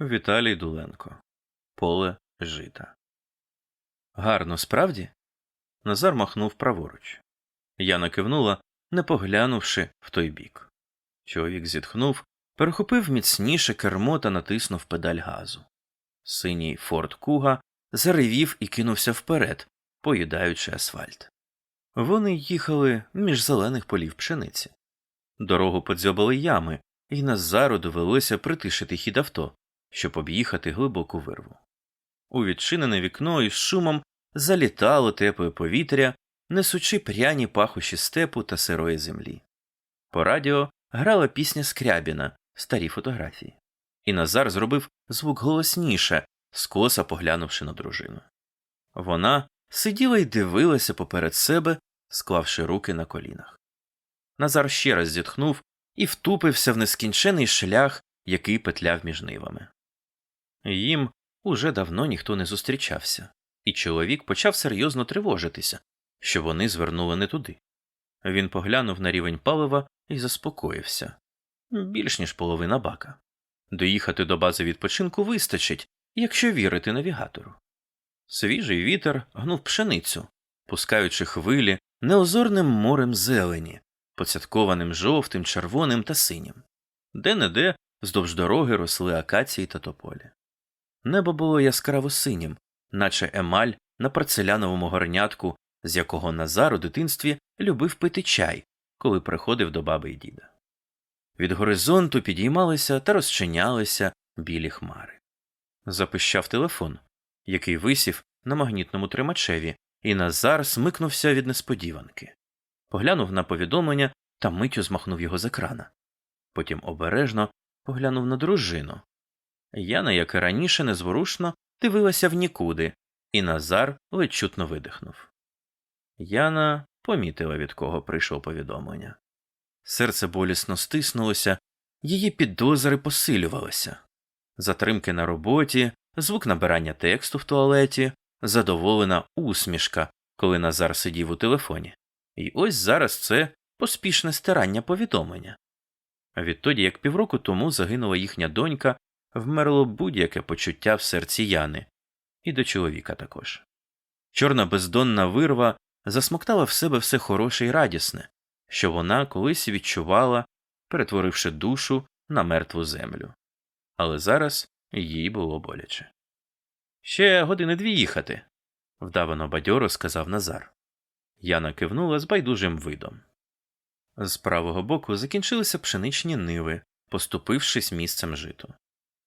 Віталій Дуленко. Поле жита. Гарно, справді? Назар махнув праворуч. Яна кивнула, не поглянувши в той бік. Чоловік зітхнув, перехопив міцніше кермо та натиснув педаль газу. Синій форт Куга заревів і кинувся вперед, поїдаючи асфальт. Вони їхали між зелених полів пшениці. Дорогу подзьобали ями, і Назару довелося притишити хід авто, щоб об'їхати глибоку вирву. У відчинене вікно із шумом залітало тепле повітря, несучи пряні пахощі степу та сирої землі. По радіо грала пісня Скрябіна, старі фотографії, і Назар зробив звук голосніше, скоса поглянувши на дружину. Вона сиділа й дивилася поперед себе, склавши руки на колінах. Назар ще раз зітхнув і втупився в нескінчений шлях, який петляв між нивами. Їм уже давно ніхто не зустрічався, і чоловік почав серйозно тривожитися, що вони звернули не туди. Він поглянув на рівень палива і заспокоївся більш ніж половина бака. Доїхати до бази відпочинку вистачить, якщо вірити навігатору. Свіжий вітер гнув пшеницю, пускаючи хвилі неозорним морем зелені, поцяткованим жовтим, червоним та синім. Де не де вздовж дороги росли акації та тополі. Небо було яскраво синім, наче емаль на порцеляновому горнятку, з якого Назар у дитинстві любив пити чай, коли приходив до баби й діда. Від горизонту підіймалися та розчинялися білі хмари. Запищав телефон, який висів на магнітному тримачеві, і Назар смикнувся від несподіванки. Поглянув на повідомлення та миттю змахнув його з екрана. Потім обережно поглянув на дружину. Яна, як і раніше, незворушно дивилася в нікуди, і Назар ледь чутно видихнув. Яна помітила, від кого прийшло повідомлення. Серце болісно стиснулося, її підозри посилювалися. Затримки на роботі, звук набирання тексту в туалеті, задоволена усмішка, коли Назар сидів у телефоні. І ось зараз це поспішне стирання повідомлення. Відтоді, як півроку тому загинула їхня донька, вмерло будь-яке почуття в серці Яни, і до чоловіка також. Чорна бездонна вирва засмоктала в себе все хороше і радісне, що вона колись відчувала, перетворивши душу на мертву землю. Але зараз їй було боляче. Ще години дві їхати, вдавано бадьоро сказав Назар. Яна кивнула з байдужим видом. З правого боку закінчилися пшеничні ниви, поступившись місцем житу.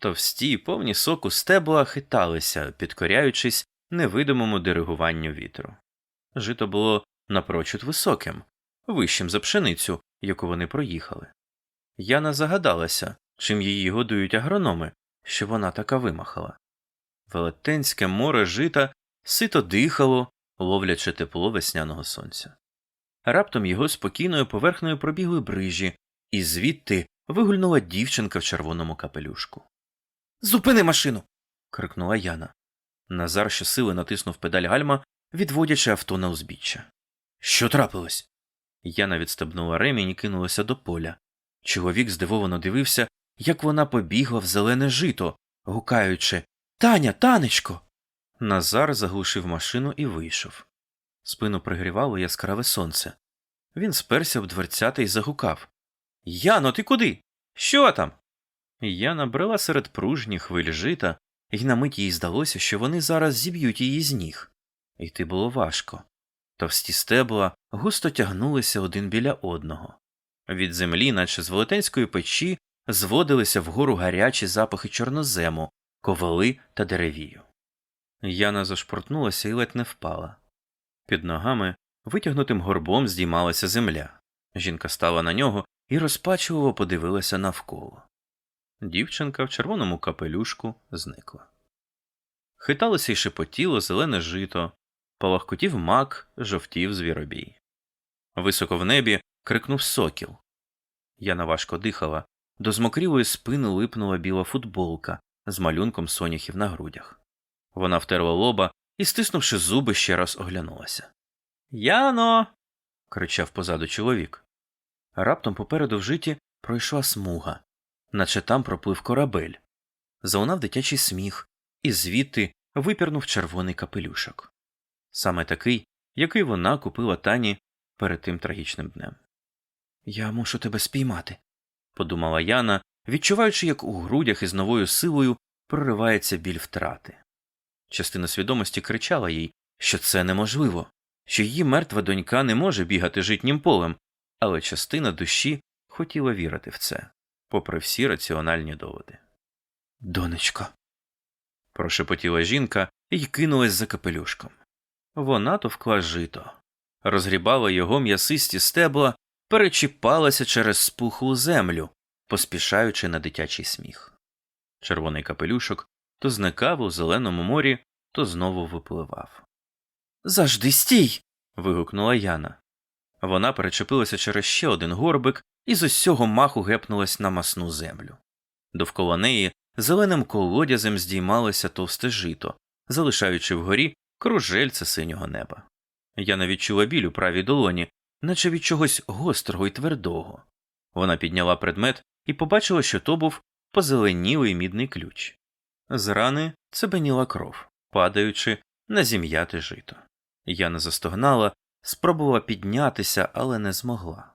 Товсті, повні соку стебла хиталися, підкоряючись невидимому диригуванню вітру. Жито було напрочуд високим, вищим за пшеницю, яку вони проїхали. Яна загадалася, чим її годують агрономи, що вона така вимахала. Велетенське море жита сито дихало, ловлячи тепло весняного сонця. Раптом його спокійною поверхнею пробігли брижі, і звідти вигульнула дівчинка в червоному капелюшку. Зупини машину. крикнула Яна. Назар щосили натиснув педаль гальма, відводячи авто на узбіччя. Що трапилось? Яна відстебнула ремінь і кинулася до поля. Чоловік здивовано дивився, як вона побігла в зелене жито, гукаючи Таня, танечко. Назар заглушив машину і вийшов. Спину пригрівало яскраве сонце. Він сперся в дверцята і загукав Яно, ти куди? Що там? Яна брела серед пружніх хвиль жита, і на мить їй здалося, що вони зараз зіб'ють її з ніг. Йти було важко. Товсті стебла густо тягнулися один біля одного. Від землі, наче з велетенської печі, зводилися вгору гарячі запахи чорнозему, ковали та деревію. Яна зашпортнулася і ледь не впала. Під ногами витягнутим горбом здіймалася земля. Жінка стала на нього і розпачливо подивилася навколо. Дівчинка в червоному капелюшку зникла. Хиталося й шепотіло зелене жито, палахкотів мак, жовтів звіробій. Високо в небі крикнув сокіл. Яна важко дихала, до змокрілої спини липнула біла футболка з малюнком соняхів на грудях. Вона втерла лоба і, стиснувши зуби, ще раз оглянулася. Яно. кричав позаду чоловік. Раптом попереду в житі пройшла смуга, наче там проплив корабель. Заунав дитячий сміх, і звідти випірнув червоний капелюшок. Саме такий, який вона купила Тані перед тим трагічним днем. Я мушу тебе спіймати, подумала Яна, відчуваючи, як у грудях із новою силою проривається біль втрати. Частина свідомості кричала їй, що це неможливо, що її мертва донька не може бігати житнім полем, але частина душі хотіла вірити в це, попри всі раціональні доводи. Донечко. прошепотіла жінка і кинулась за капелюшком. Вона товкла жито, розгрібала його м'ясисті стебла, перечіпалася через спухлу землю, поспішаючи на дитячий сміх. Червоний капелюшок то зникав у зеленому морі, то знову випливав. Завжди стій. вигукнула Яна. Вона перечепилася через ще один горбик і з усього маху гепнулась на масну землю. Довкола неї зеленим колодязем здіймалося товсте жито, залишаючи вгорі кружельце синього неба. Яна відчула біль у правій долоні, наче від чогось гострого і твердого. Вона підняла предмет і побачила, що то був позеленілий мідний ключ. З рани цебеніла кров, падаючи на зім'яте жито. Яна застогнала, спробувала піднятися, але не змогла.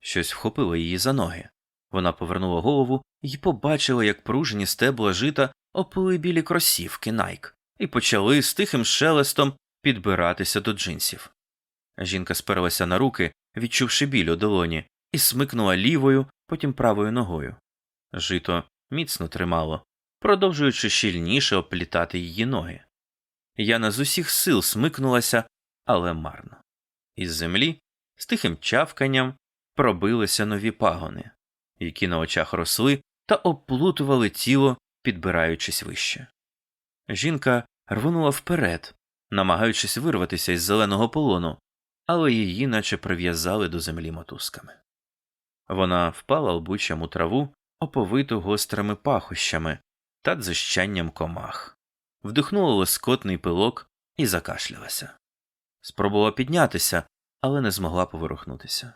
Щось вхопило її за ноги. Вона повернула голову і побачила, як пружені стебла жита оплили білі кросівки Найк і почали з тихим шелестом підбиратися до джинсів. Жінка сперлася на руки, відчувши біль у долоні, і смикнула лівою, потім правою ногою. Жито міцно тримало, продовжуючи щільніше оплітати її ноги. Яна з усіх сил смикнулася, але марно. Із землі з тихим чавканням пробилися нові пагони, які на очах росли та оплутували тіло, підбираючись вище. Жінка рвонула вперед, намагаючись вирватися із зеленого полону, але її наче прив'язали до землі мотузками. Вона впала лбучам у траву, оповиту гострими пахощами та дзищанням комах, вдихнула лоскотний пилок і закашлялася. Спробувала піднятися, але не змогла поворухнутися.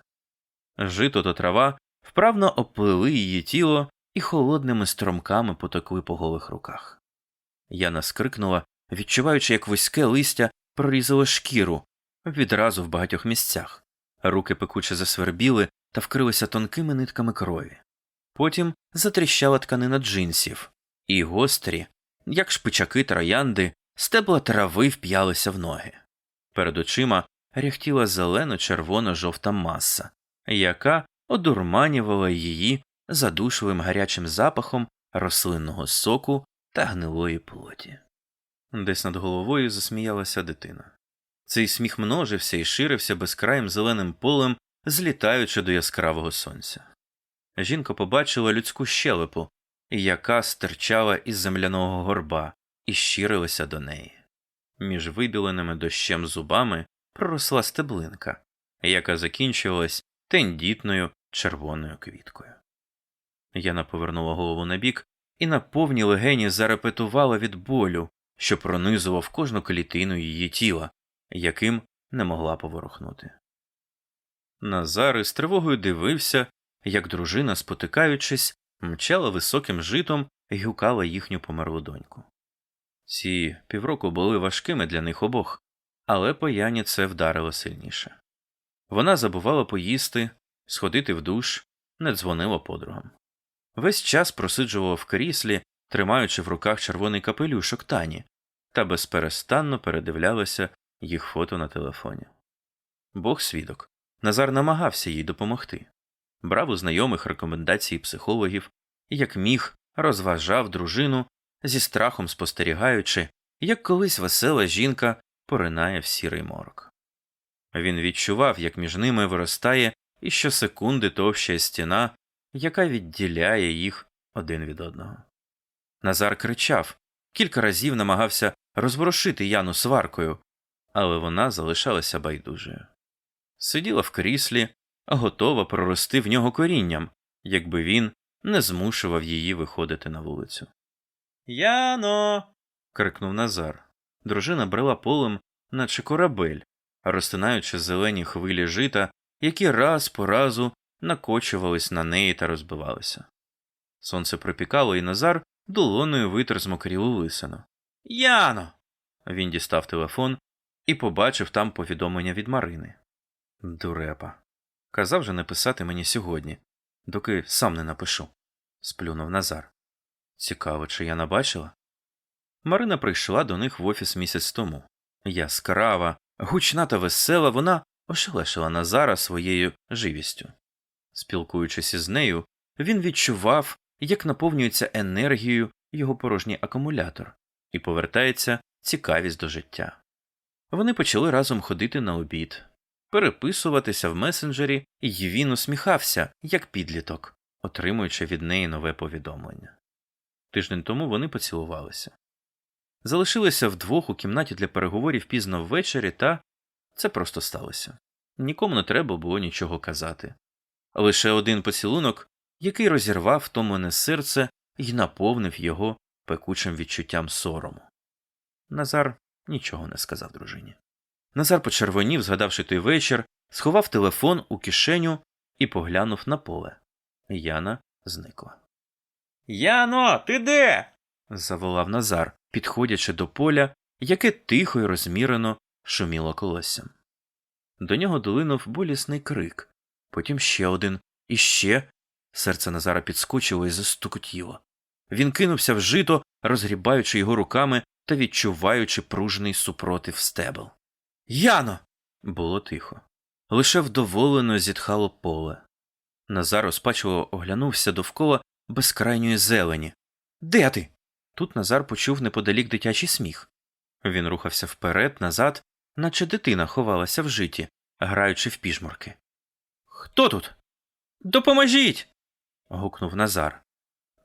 Жито та трава вправно оплили її тіло і холодними стромками потекли по голих руках. Яна скрикнула, відчуваючи, як вузьке листя прорізало шкіру відразу в багатьох місцях, руки пекуче засвербіли та вкрилися тонкими нитками крові. Потім затріщала тканина джинсів, і гострі, як шпичаки троянди, стебла трави вп'ялися в ноги. Перед очима ряхтіла зелено червоно жовта маса, яка одурманювала її задушливим гарячим запахом рослинного соку та гнилої плоті. Десь над головою засміялася дитина. Цей сміх множився і ширився безкраїм зеленим полем, злітаючи до яскравого сонця. Жінка побачила людську щелепу, яка стирчала із земляного горба, і щирилася до неї. Між вибіленими дощем зубами проросла стеблинка, яка закінчилась тендітною червоною квіткою. Яна повернула голову набік і на повні легені зарепетувала від болю, що пронизував кожну клітину її тіла, яким не могла поворухнути. Назар із тривогою дивився, як дружина, спотикаючись, мчала високим житом і гукала їхню померлу доньку. Ці півроку були важкими для них обох, але по це вдарило сильніше. Вона забувала поїсти, сходити в душ, не дзвонила подругам. Весь час просиджувала в кріслі, тримаючи в руках червоний капелюшок тані, та безперестанно передивлялася їх фото на телефоні. Бог свідок. Назар намагався їй допомогти, брав у знайомих рекомендації психологів і, як міг, розважав дружину зі страхом спостерігаючи, як колись весела жінка поринає в сірий морок. Він відчував, як між ними виростає і щосекунди товща стіна, яка відділяє їх один від одного. Назар кричав, кілька разів намагався розворушити Яну сваркою, але вона залишалася байдужою. Сиділа в кріслі, готова прорости в нього корінням, якби він не змушував її виходити на вулицю. Яно. крикнув Назар. Дружина брела полем, наче корабель, розтинаючи зелені хвилі жита, які раз по разу накочувались на неї та розбивалися. Сонце припікало, і Назар долоною витер змокрілу лисину. Яно. Він дістав телефон і побачив там повідомлення від Марини. Дурепа. Казав же не писати мені сьогодні, доки сам не напишу, сплюнув Назар. Цікаво, чи я набачила? Марина прийшла до них в офіс місяць тому. Яскрава, гучна та весела, вона ошелешила Назара своєю живістю. Спілкуючись із нею, він відчував, як наповнюється енергією його порожній акумулятор і повертається цікавість до життя. Вони почали разом ходити на обід, переписуватися в месенджері, і він усміхався, як підліток, отримуючи від неї нове повідомлення. Тиждень тому вони поцілувалися. Залишилися вдвох у кімнаті для переговорів пізно ввечері, та це просто сталося. Нікому не треба було нічого казати. Лише один поцілунок, який розірвав втомлене серце і наповнив його пекучим відчуттям сорому. Назар нічого не сказав дружині. Назар почервонів, згадавши той вечір, сховав телефон у кишеню і поглянув на поле. Яна зникла. Яно, ти де? заволав Назар, підходячи до поля, яке тихо й розмірено шуміло колоссям. До нього долинув болісний крик, потім ще один, і ще. Серце Назара підскочило і застукотіло. Він кинувся в жито, розгрібаючи його руками та відчуваючи пружний супротив стебел. Яно. Було тихо. Лише вдоволено зітхало поле. Назар розпачливо оглянувся довкола безкрайньої зелені. Де ти? Тут Назар почув неподалік дитячий сміх. Він рухався вперед, назад, наче дитина ховалася в житі, граючи в піжмурки. Хто тут? Допоможіть. гукнув Назар.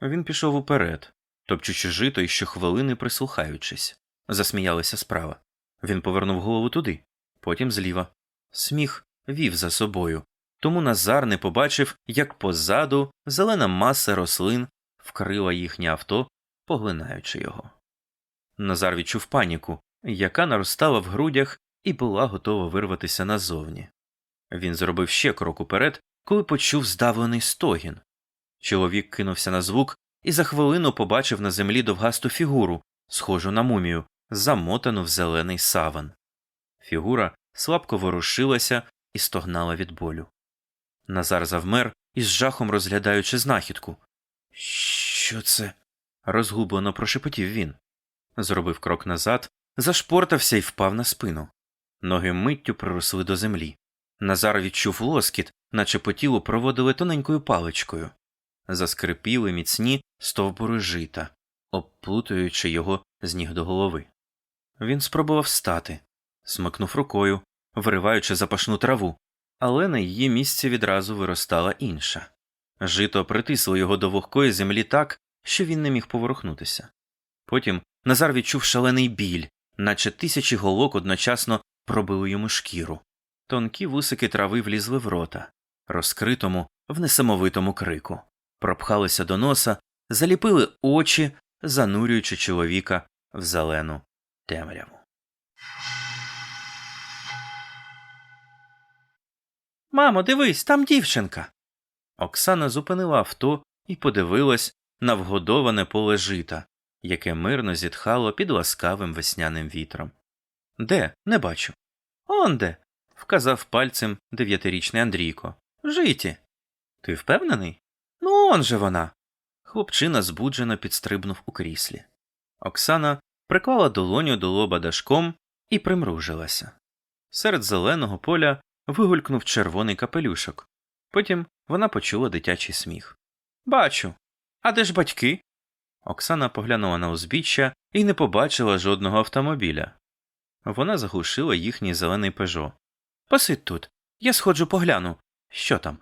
Він пішов уперед, топчучи жито і щохвилини прислухаючись. Засміялися справа. Він повернув голову туди, потім зліва. Сміх вів за собою, тому Назар не побачив, як позаду зелена маса рослин вкрила їхнє авто, поглинаючи його. Назар відчув паніку, яка наростала в грудях і була готова вирватися назовні. Він зробив ще крок уперед, коли почув здавлений стогін. Чоловік кинувся на звук і за хвилину побачив на землі довгасту фігуру, схожу на мумію, замотану в зелений саван. Фігура слабко ворушилася і стогнала від болю. Назар завмер із жахом розглядаючи знахідку. Що це? розгублено прошепотів він. Зробив крок назад, зашпортався і впав на спину. Ноги миттю приросли до землі. Назар відчув лоскіт, наче по тілу проводили тоненькою паличкою. Заскрипіли міцні стовбури жита, обплутуючи його з ніг до голови. Він спробував встати, смикнув рукою, вириваючи запашну траву, але на її місці відразу виростала інша. Жито притисло його до вогкої землі так, що він не міг поворухнутися. Потім Назар відчув шалений біль, наче тисячі голок одночасно пробили йому шкіру. Тонкі вусики трави влізли в рота, розкритому в несамовитому крику, пропхалися до носа, заліпили очі, занурюючи чоловіка в зелену темряву. Мамо, дивись, там дівчинка. Оксана зупинила авто і подивилась на вгодоване поле жита, яке мирно зітхало під ласкавим весняним вітром. Де? Не бачу. Он де. вказав пальцем дев'ятирічний Андрійко. Житі. Ти впевнений? Ну, он же вона. Хлопчина збуджено підстрибнув у кріслі. Оксана приклала долоню до лоба дашком і примружилася. Серед зеленого поля вигулькнув червоний капелюшок. Потім вона почула дитячий сміх. Бачу. А де ж батьки? Оксана поглянула на узбіччя і не побачила жодного автомобіля. Вона заглушила їхній зелений пежо. Посидь тут, я сходжу погляну. Що там?